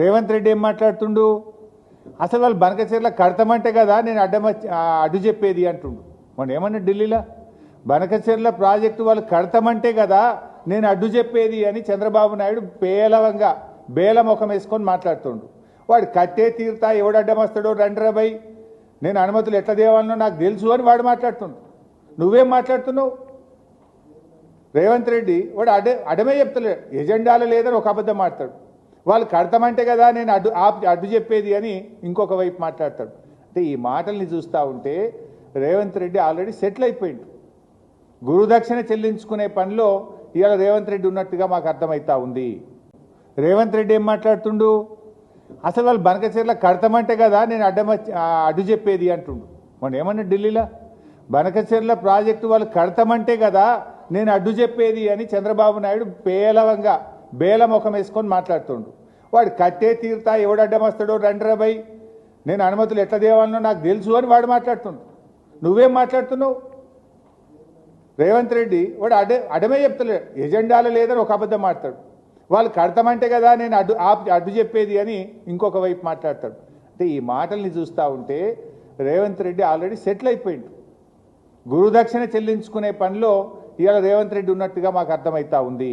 రేవంత్ రెడ్డి ఏం మాట్లాడుతుండు? అసలు వాళ్ళు బనకచీరల కడతామంటే కదా నేను అడ్డమ అడ్డు చెప్పేది అంటుండు. మొన్న ఏమన్నా ఢిల్లీలో? బనకచర్ల ప్రాజెక్టు వాళ్ళు కడతామంటే కదా నేను అడ్డు చెప్పేది అని చంద్రబాబు నాయుడు పేలవంగా బేల ముఖం వేసుకొని మాట్లాడుతుండు. వాడు కట్టే తీరుతా ఎవడు అడ్డం వస్తాడో రండ్రబై నేను అనుమతులు ఎట్లా దేవాలనో నాకు తెలుసు అని వాడు మాట్లాడుతుండు. నువ్వేం మాట్లాడుతున్నావు? రేవంత్ రెడ్డి వాడు అడ అడమే చెప్తలేడు. ఎజెండాలో లేదని ఒక అబద్ధం మాట్లాడు వాళ్ళు కడతామంటే కదా నేను అడ్డు అడ్డు చెప్పేది అని ఇంకొక వైపు మాట్లాడతాడు. అంటే ఈ మాటల్ని చూస్తూ ఉంటే రేవంత్ రెడ్డి ఆల్రెడీ సెటిల్ అయిపోయిండు. గురుదక్షిణ చెల్లించుకునే పనిలో ఇవాళ రేవంత్ రెడ్డి ఉన్నట్టుగా మాకు అర్థమవుతా ఉంది. రేవంత్ రెడ్డి ఏం మాట్లాడుతుండు? అసలు వాళ్ళు బనకచీరల కడతామంటే కదా నేను అడ్డమ అడ్డు చెప్పేది అంటుండు. మొన్న ఏమన్నా ఢిల్లీలో? బనకచీరల ప్రాజెక్టు వాళ్ళు కడతామంటే కదా నేను అడ్డు చెప్పేది అని చంద్రబాబు నాయుడు పేలవంగా బేల ముఖం వేసుకొని మాట్లాడుతుండు. వాడు కట్టే తీరుతా ఎవడు అడ్డం రండ్రబై నేను అనుమతులు ఎట్లా దేవాలనో నాకు తెలుసు అని వాడు మాట్లాడుతున్నాడు నువ్వేం మాట్లాడుతున్నావు? రేవంత్ రెడ్డి వాడు అడ అడమే చెప్తలేడు. ఎజెండాలో లేదని ఒక అబద్ధం మాట్లాడు వాళ్ళు కడతామంటే కదా నేను అడ్డు అడ్డు చెప్పేది అని ఇంకొక వైపు మాట్లాడతాడు. అంటే ఈ మాటల్ని చూస్తూ ఉంటే రేవంత్ రెడ్డి ఆల్రెడీ సెటిల్ అయిపోయిండు. గురుదక్షిణ చెల్లించుకునే పనిలో ఇవాళ రేవంత్ రెడ్డి ఉన్నట్టుగా మాకు అర్థమవుతా ఉంది.